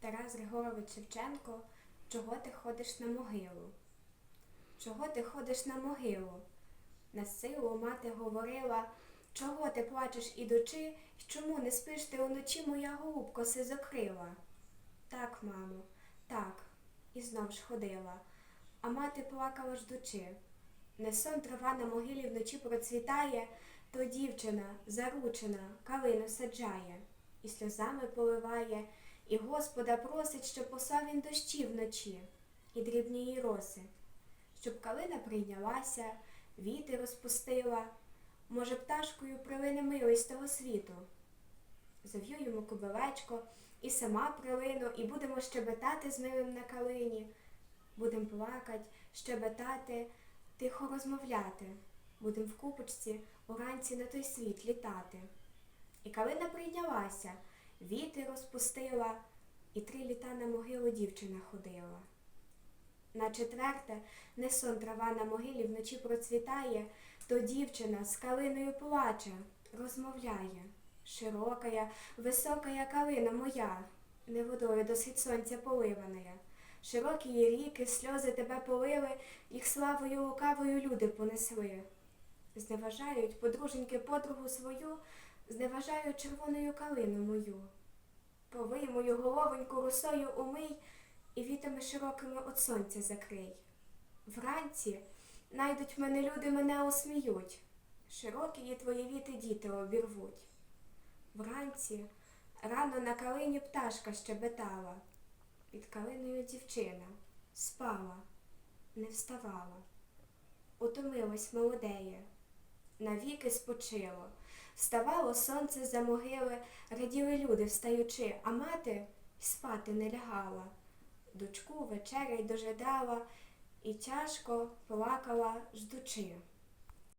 Тарас Григорович Шевченко, чого ти ходиш на могилу? Чого ти ходиш на могилу? На силу мати говорила, чого ти плачеш ідучи, й чому не спиш ти уночі, моя голубко сизокрила? Так, мамо, так, і знов ж ходила, а мати плакала ждучи. Не сон трава на могилі вночі процвітає, то дівчина, заручена, калину саджає, і сльозами поливає, і Господа просить, щоб послав він дощі вночі, і дрібні роси, щоб калина прийнялася, віти розпустила, може, пташкою прилине милість того світу. Зав'ю йому кобилечко, і сама прилину, і будемо щебетати з милим на калині. Будем плакать, щебетати, тихо розмовляти. Будем в купочці уранці на той світ літати. І калина прийнялася, віти розпустила, і три літа на могилу дівчина ходила. На четверте, не сон трава на могилі вночі процвітає, то дівчина з калиною плаче, розмовляє. Широкая, високая калина моя, не водою до сонця поливаная. Широкі її ріки, сльози тебе полили, їх славою лукавою люди понесли. Зневажають подруженьки подругу свою, зневажають червоною калину мою. Повий мою головоньку росою умий і вітами широкими от сонця закрий. Вранці найдуть мене люди, мене осміють, широкі є твої віти діти обірвуть. Вранці рано на калині пташка щебетала, під калиною дівчина спала, не вставала. Утомилось молодеє, навіки спочило. Вставало сонце за могили, раділи люди, встаючи, а мати спати не лягала. Дочку вечеря й дожидала, і тяжко плакала, ждучи.